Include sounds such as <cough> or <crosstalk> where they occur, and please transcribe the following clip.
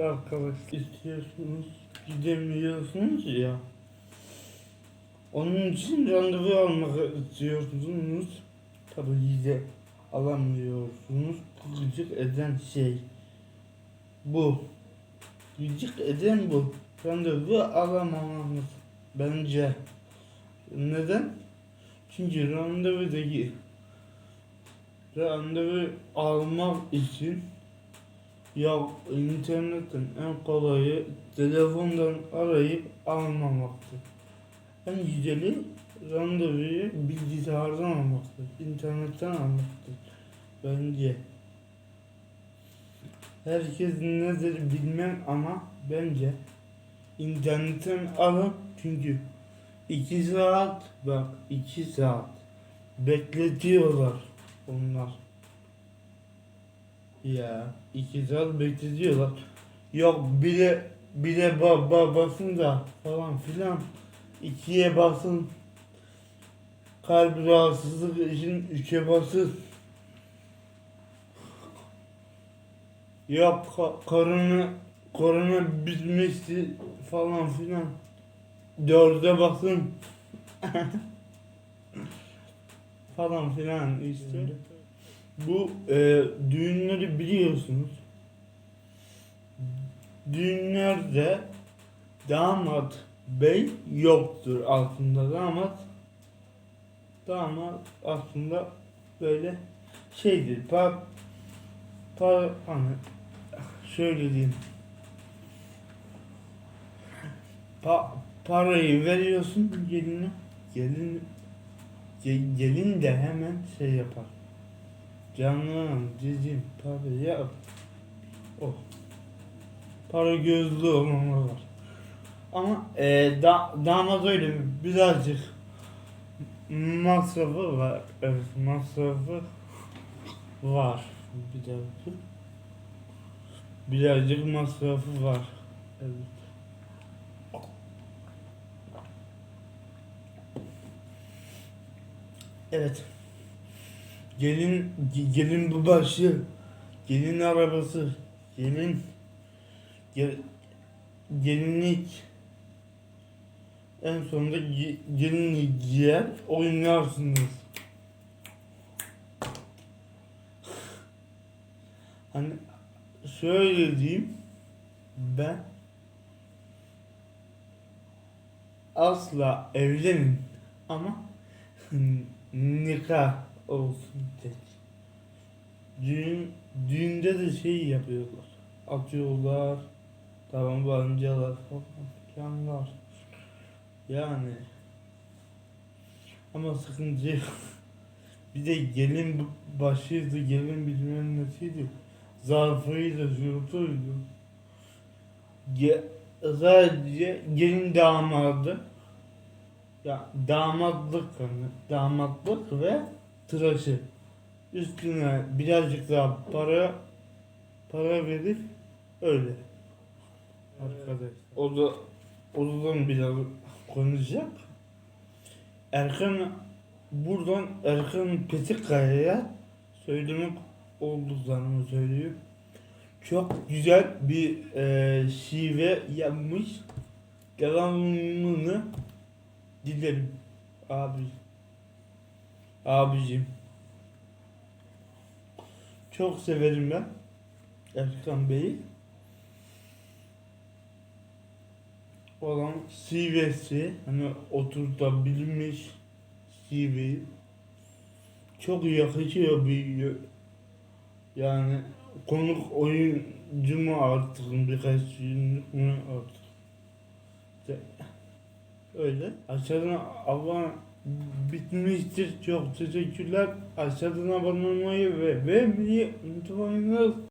arkadaşlar. İstiyorsunuz gidemiyorsunuz ya. Onun için randevu almak istiyorsunuz. Tabii ki de alamıyorsunuz. Gıcık eden şey bu. Gıcık eden bu. Randevu alamamamız bence. Neden? Çünkü randevudaki randevu almak için ya internetten en kolayı telefondan arayıp almamaktır. En güzeli randevuyu bilgisayardan almaktır. internetten almaktır. Bence. Herkes nedir bilmem ama bence internetten alın çünkü iki saat bak iki saat bekletiyorlar onlar. Ya iki saat bekletiyorlar. Yok bile bile ba, ba, basın da falan filan ikiye basın kalp rahatsızlık için üçe basın. Yok ko- korona korona bitmişti falan filan. Dörde basın. <laughs> falan filan işte. Bu e, düğünleri biliyorsunuz. Düğünlerde damat bey yoktur aslında damat damat aslında böyle şeydir. Pa, pa hani şöyle diyeyim. Pa, parayı veriyorsun geline. Gelin ge- gelin de hemen şey yapar Canım, cicim, tabi ya. Oh. Para gözlü olmalı var. Ama e, da, damat öyle birazcık masrafı var. Evet, masrafı var. Birazcık. Birazcık masrafı var. Evet. Evet. Gelin gelin bu başı, gelin arabası, gelin gel, gelinlik en sonunda ge, gelinlik giyer oynarsınız. Hani şöyle diyeyim ben asla evlenin ama <laughs> nikah olsun tek. Düğün, düğünde de şey yapıyorlar. Atıyorlar. Tabancalar falan filan var. Yani. Ama sıkıntı yok. <laughs> Bir de gelin başıydı, gelin bilmem nesiydi. Zarfıydı, zürtüydü. Ge sadece gelin damadı. Ya damatlık hani, damatlık ve tıraşı. Üstüne birazcık daha para para verip öyle. Arkadaş. O da odadan biraz konuşacak. Erkan buradan Erkan Petikkaya'ya söylemek olduklarını söylüyor. Çok güzel bir e, şive yapmış. Devamını dilerim abi. Abicim. Çok severim ben Erkan Bey'i. Olan CV'si hani oturtabilmiş CV çok yakışıyor bir yani konuk oyuncu mu artık birkaç günlük mü artık öyle aşağıdan abone bitmiştir. Çok teşekkürler. Aşağıdan abone olmayı ve beğenmeyi unutmayınız